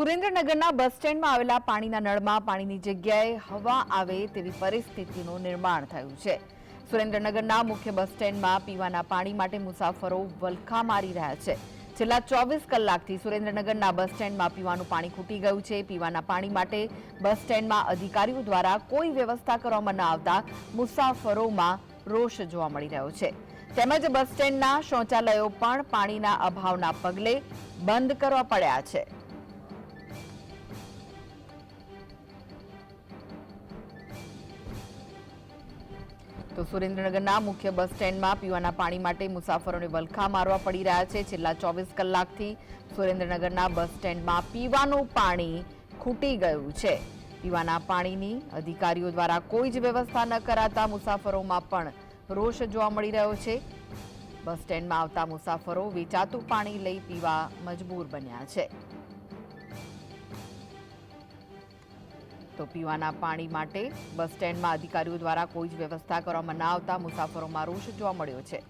સુરેન્દ્રનગરના બસ સ્ટેન્ડમાં આવેલા પાણીના નળમાં પાણીની જગ્યાએ હવા આવે તેવી પરિસ્થિતિનું નિર્માણ થયું છે. સુરેન્દ્રનગરના મુખ્ય બસ સ્ટેન્ડમાં પીવાના પાણી માટે મુસાફરો વલખા મારી રહ્યા છે. છેલ્લા ચોવીસ કલાકથી સુરેન્દ્રનગરના બસ સ્ટેન્ડમાં પીવાનું પાણી ખૂટી ગયું છે. પીવાના પાણી માટે બસ સ્ટેન્ડમાં અધિકારીઓ દ્વારા કોઈ વ્યવસ્થા કરવામાં ન આવતા મુસાફરોમાં રોષ જોવા મળી રહ્યો છે. તેમજ બસ સ્ટેન્ડના શૌચાલયો પણ પાણીના અભાવના પગલે બંધ કરવા પડ્યા છે. તો સુરેન્દ્રનગરના મુખ્ય બસ સ્ટેન્ડમાં પીવાના પાણી માટે મુસાફરોને વલખા મારવા પડી રહ્યા છે. છેલ્લા ચોવીસ કલાકથી સુરેન્દ્રનગરના બસ સ્ટેન્ડમાં પીવાનું પાણી ખૂટી ગયું છે. પીવાના પાણીની અધિકારીઓ દ્વારા કોઈ જ વ્યવસ્થા ન કરાતા મુસાફરોમાં પણ રોષ જોવા મળી રહ્યો છે. બસ સ્ટેન્ડમાં આવતા મુસાફરો વેચાતું પાણી લઈ પીવા મજબૂર બન્યા છે. તો પીવાના પાણી માટે બસ સ્ટેન્ડમાં અધિકારીઓ દ્વારા કોઈ જ વ્યવસ્થા કરવામાં ના આવતા મુસાફરોમાં રોષ જોવા મળ્યો છે.